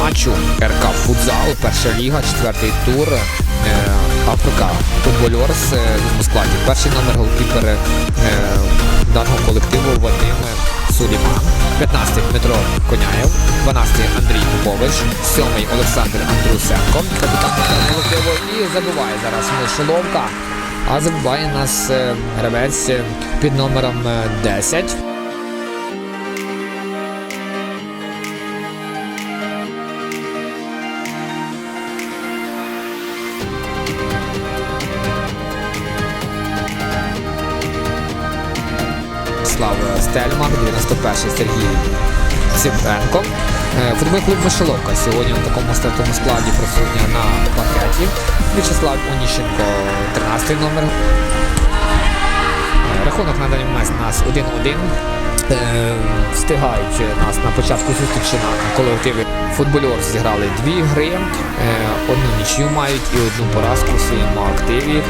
матчу РК Футзал, перша ліга, четвертий тур. Е, Африка Футбольорс е, в складі. Перший номер голкіпер е, даного колективу Вадим Суліман. 15-й Дмитро Коняєв, 12-й Андрій Попович, 7-й Олександр Андрусенко, капітан колективу і забиває зараз Мишеловка. А забиває нас гравець під номером е, 10. Стельман, 91-й Сергій Ципенко. Е, Футбольний клуб Мишеловка сьогодні у такому статовому складі присутня на паркеті. В'ячеслав Оніщенко, 13-й номер. Е, Рахунок на даний момент у нас 1-1. Е, Встигають нас на початку зустрічі на колективі футбольор зіграли дві гри, одну нічю мають і одну поразку в своєму активі.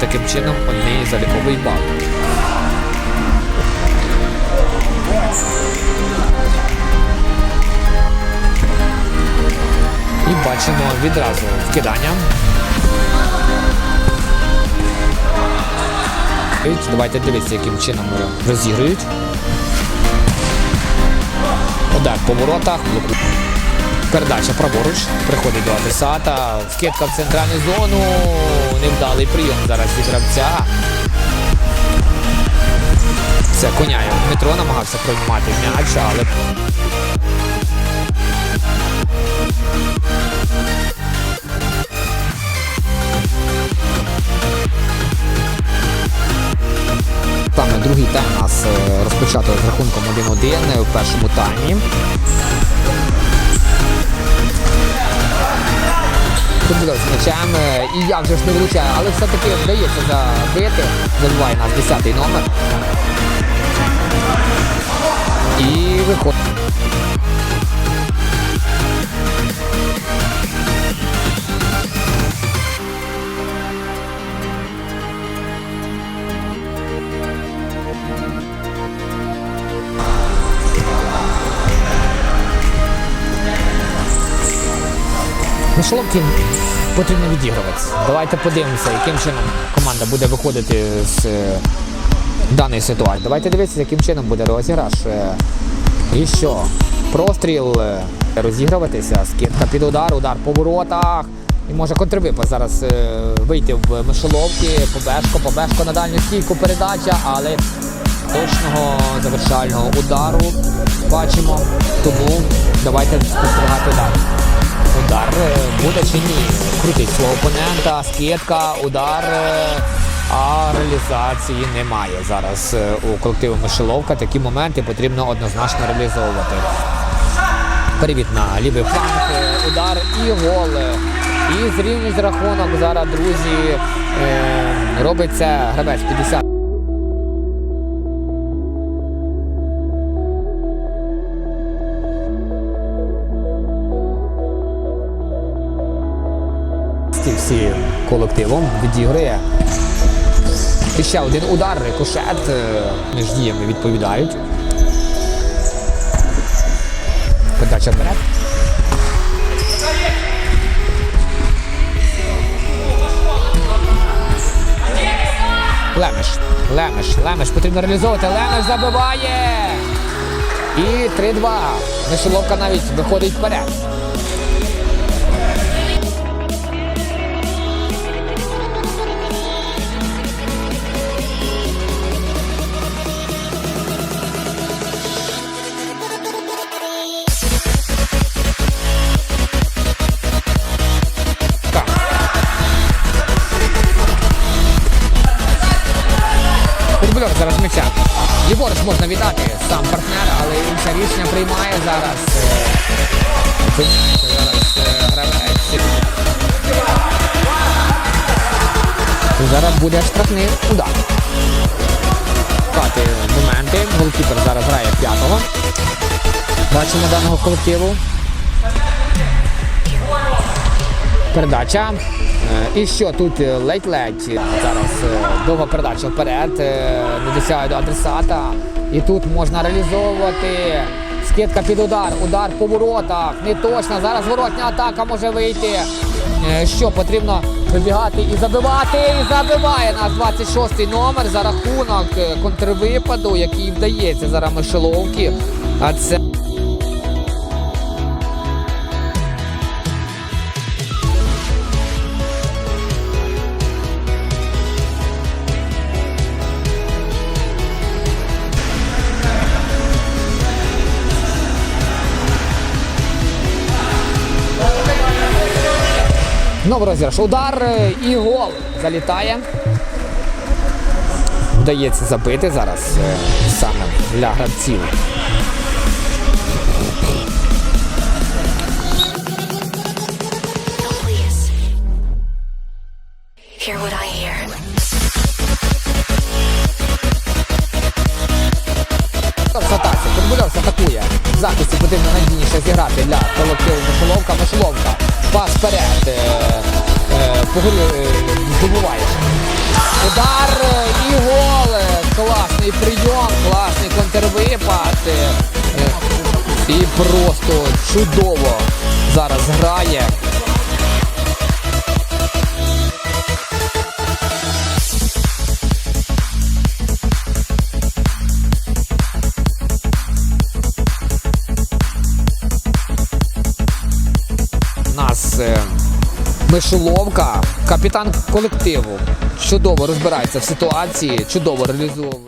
Таким чином, одний заліковий бал. І бачимо відразу вкидання. Давайте дивитися, яким чином розігрують. Удар по воротах. Передача праворуч. Приходить до адресата. Вкидка в центральну зону. Невдалий прийом зараз від гравця. Це Коняєв. Дмитро намагався приймати м'яч, але Саме другий тайм нас е, розпочато з рахунком 1-1 в першому таймі. Футболер з м'ячем е, і як же ж не влучає, але все-таки вдається забити. Забиває нас 10-й номер. І виходить. Мишоловки потрібно відігруватися. Давайте подивимося, яким чином команда буде виходити з е, даної ситуації. Давайте дивитися, яким чином буде розіграш. Е, І що? Простріл е, розігруватися, скидка під удар, удар по воротах. І може контрвипад зараз е, вийти в мишоловки, побешко, побешко на дальню стійку передача, але точного завершального удару бачимо. Тому давайте спостерігати. Удар е, буде чи ні? Крутить свого опонента, скидка, удар. А реалізації немає зараз е, у колективу Мишеловка. Такі моменти потрібно однозначно реалізовувати. Перевід на лівий фланг, е, удар і гол. І зрівнюють рахунок зараз, друзі. е, Робить гравець 50. Всі колективом відіграє. І ще один удар, рикошет. е, Між діями відповідають. Подача вперед. Лемеш, Лемеш, Лемеш потрібно реалізовувати. Лемеш забиває. І 3-2. Мишеловка навіть виходить вперед. Ліворуч можна віддати сам партнер, але інше рішення приймає зараз. е, Зараз. Зараз буде штрафний удар. Шукати моменти. Голкіпер зараз грає п'ятого. Бачимо даного колективу. Передача. Е, І що тут е, ледь-ледь. Зараз е, довга передача вперед. Не досягає до адресата. І тут можна реалізовувати Ракетка під удар. Удар по воротах. Не точно. Зараз воротня атака може вийти. Що потрібно вибігати і забивати. І забиває наш 26-й номер за рахунок контрвипаду, який вдається зараз Мишеловки. А це. Знову розіграш. Удар е, і гол залітає. Вдається забити зараз е, саме для гравців. Атаці. Футбольовсь атакує. В захисті потрібно надійніше зіграти для колективу Мишоловка. Мишоловка. Пас вперед. Е, е, е, здобуває. Удар і гол. Класний прийом, класний контрвипад. І просто чудово зараз грає. Мишеловка, капітан колективу. Чудово розбирається в ситуації, чудово реалізовує.